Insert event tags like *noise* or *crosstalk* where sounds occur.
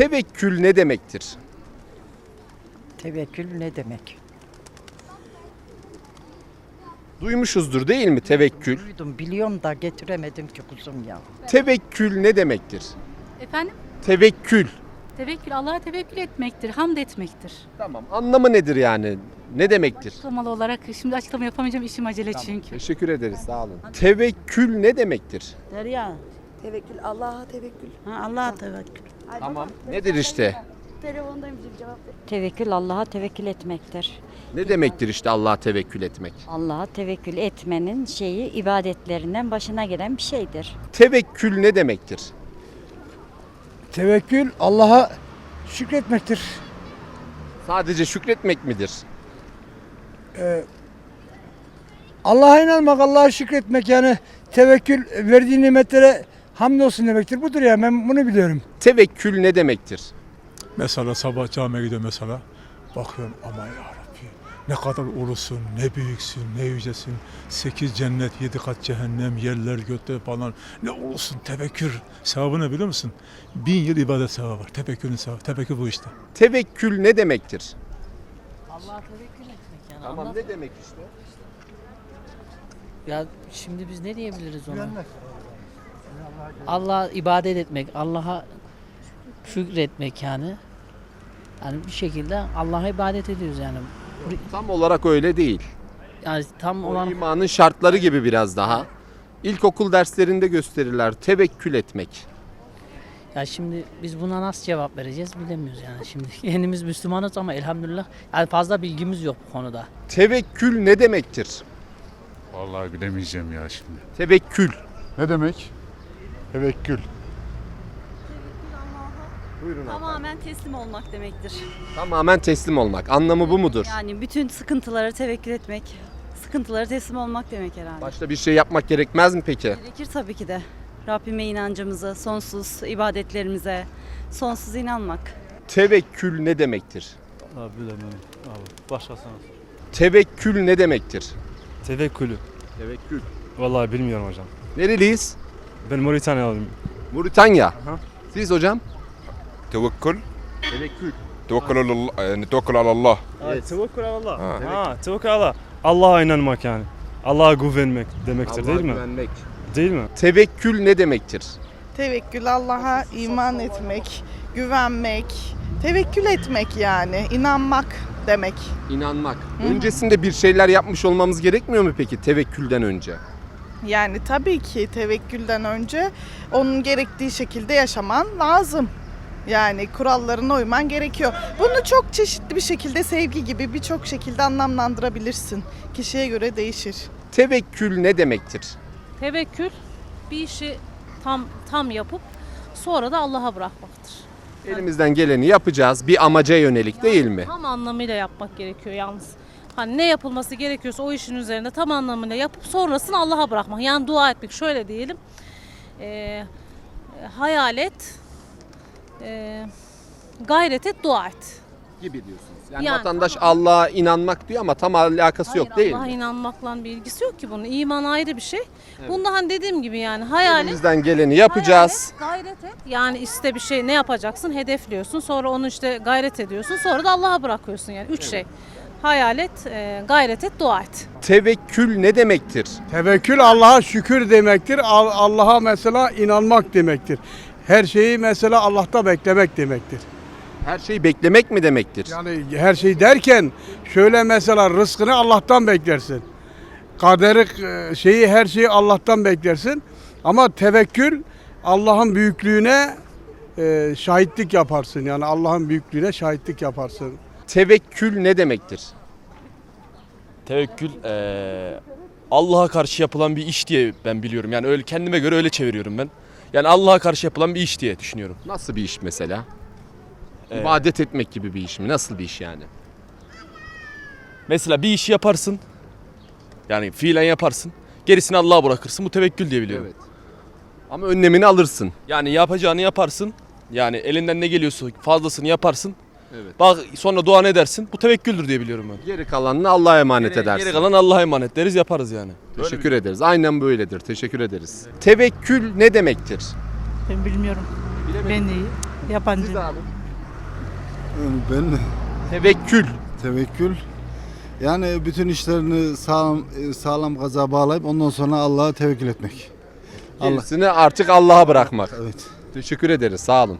Tevekkül ne demektir? Tevekkül ne demek? Duymuşuzdur değil mi tevekkül? Duydum biliyorum da getiremedim ki kuzum ya. Tevekkül ne demektir? Efendim? Tevekkül. Tevekkül Allah'a tevekkül etmektir, hamd etmektir. Tamam. Anlamı nedir yani? Ne demektir? Açıklamalı olarak şimdi açıklama yapamayacağım işim acele çünkü. Teşekkür ederiz. Sağ olun. Tevekkül ne demektir? Derya. Tevekkül, Allah'a tevekkül. Ha, Allah'a tevekkül. Tamam. Nedir işte? Telefondayım bizim cevap ver. Tevekkül Allah'a tevekkül etmektir. Ne demektir işte Allah'a tevekkül etmek? Allah'a tevekkül etmenin şeyi ibadetlerinden başına gelen bir şeydir. Tevekkül ne demektir? Tevekkül Allah'a şükretmektir. Sadece şükretmek midir? Allah'a inanmak, Allah'a şükretmek yani tevekkül verdiği nimetlere hamdolsun demektir. Budur ya ben bunu biliyorum. Tevekkül ne demektir? Mesela sabah camiye gidiyorum mesela. Bakıyorum aman ya Rabbi ne kadar ulusun, ne büyüksün, ne yücesin. Sekiz cennet, yedi kat cehennem, yerler, gökler falan. Ne ulusun, tevekkül. Sevabı ne biliyor musun? Bin yıl ibadet sevabı var. Tevekkülün sevabı. Tevekkül bu işte. Tevekkül ne demektir? Allah'a tevekkül etmek yani. Tamam Allah, ne demek işte? ya şimdi biz ne diyebiliriz ona? Allah'a ibadet etmek, Allah'a şükretmek yani. Yani bir şekilde Allah'a ibadet ediyoruz yani. Tam olarak öyle değil. Yani tam O olan imanın şartları gibi biraz daha. İlkokul derslerinde gösterirler tevekkül etmek. ya şimdi biz buna nasıl cevap vereceğiz bilemiyoruz yani. Şimdi *laughs* kendimiz Müslümanız ama elhamdülillah yani fazla bilgimiz yok bu konuda. Tevekkül ne demektir? Vallahi bilemeyeceğim ya şimdi. Tevekkül. Ne demek? Tevekkül. Buyurun Tamamen teslim olmak demektir. Tamamen teslim olmak. Anlamı bu mudur? Yani bütün sıkıntılara tevekkül etmek, sıkıntılara teslim olmak demek herhalde. Başta bir şey yapmak gerekmez mi peki? Gerekir tabii ki de. Rabbime inancımıza, sonsuz ibadetlerimize, sonsuz inanmak. Tevekkül ne demektir? Abi bilemem abi. Başkasına. Tevekkül ne demektir? Tevekkülü. Tevekkül. Vallahi bilmiyorum hocam. Nereliyiz? Ben Moritanyalıyım. Moritanya. Aha. Siz hocam? Tevekkül. Tevekkül. Tevekkül Allah. Yani tevekkül Allah. Evet. Tevekkül Allah. Ha. Ha, tevekkül Allah. Allah'a inanmak yani. Allah'a güvenmek demektir değil mi? güvenmek. Değil mi? Tevekkül ne demektir? Tevekkül Allah'a iman etmek, güvenmek, tevekkül etmek yani, inanmak demek. İnanmak. Öncesinde bir şeyler yapmış olmamız gerekmiyor mu peki tevekkülden önce? Yani tabii ki tevekkülden önce onun gerektiği şekilde yaşaman lazım. Yani kurallarına uyman gerekiyor. Bunu çok çeşitli bir şekilde sevgi gibi birçok şekilde anlamlandırabilirsin. Kişiye göre değişir. Tevekkül ne demektir? Tevekkül bir işi tam tam yapıp sonra da Allah'a bırakmaktır. Elimizden geleni yapacağız. Bir amaca yönelik değil mi? Tam anlamıyla yapmak gerekiyor yalnız. Hani ne yapılması gerekiyorsa o işin üzerinde tam anlamıyla yapıp sonrasını Allah'a bırakmak. Yani dua etmek şöyle diyelim. Ee, hayal et. ee, gayret et, dua et. Gibi diyorsunuz. Yani, Yani vatandaş tamam. Allah'a inanmak diyor ama tam alakası yok değil Allah'a mi? inanmakla bir ilgisi yok ki bunun. İman ayrı bir şey. Bunda hani dediğim gibi yani hayal et. Elimizden geleni yapacağız. Hayal et, gayret et. Yani iste bir şey ne yapacaksın hedefliyorsun. Sonra onu işte gayret ediyorsun. Sonra da Allah'a bırakıyorsun yani. Üç şey. Hayal et, e, gayret et, dua et. Tevekkül ne demektir? Tevekkül Allah'a şükür demektir. Al- Allah'a mesela inanmak demektir. Her şeyi mesela Allah'ta beklemek demektir. Her şeyi beklemek mi demektir? Yani her şey derken şöyle mesela rızkını Allah'tan beklersin. Kaderi e, şeyi her şeyi Allah'tan beklersin. Ama tevekkül Allah'ın büyüklüğüne e, şahitlik yaparsın. Yani Allah'ın büyüklüğüne şahitlik yaparsın. Tevekkül ne demektir? Tevekkül eee, Allah'a karşı yapılan bir iş diye ben biliyorum. Yani öyle kendime göre öyle çeviriyorum ben. Yani Allah'a karşı yapılan bir iş diye düşünüyorum. Nasıl bir iş mesela? Ee, İbadet etmek gibi bir iş mi? Nasıl bir iş yani? Mesela bir işi yaparsın. Yani fiilen yaparsın. Gerisini Allah'a bırakırsın. Bu tevekkül diye biliyorum. Evet. Ama önlemini alırsın. Yani yapacağını yaparsın. Yani elinden ne geliyorsa fazlasını yaparsın. Evet. Bak sonra dua ne dersin? Bu tevekküldür diye biliyorum ben. Geri kalanını Allah'a emanet Geri, edersin. geri kalan Allah'a emanet deriz yaparız yani. Teşekkür ederiz. Aynen böyledir. Teşekkür ederiz. Tevekkül ne demektir? Ben bilmiyorum. Ben de Yabancı. Siz abi. Ben mi? Tevekkül. Tevekkül. Yani bütün işlerini sağlam sağlam kaza bağlayıp ondan sonra Allah'a tevekkül etmek. Allah. Gerisini artık Allah'a bırakmak. Evet. Teşekkür ederiz. Sağ olun.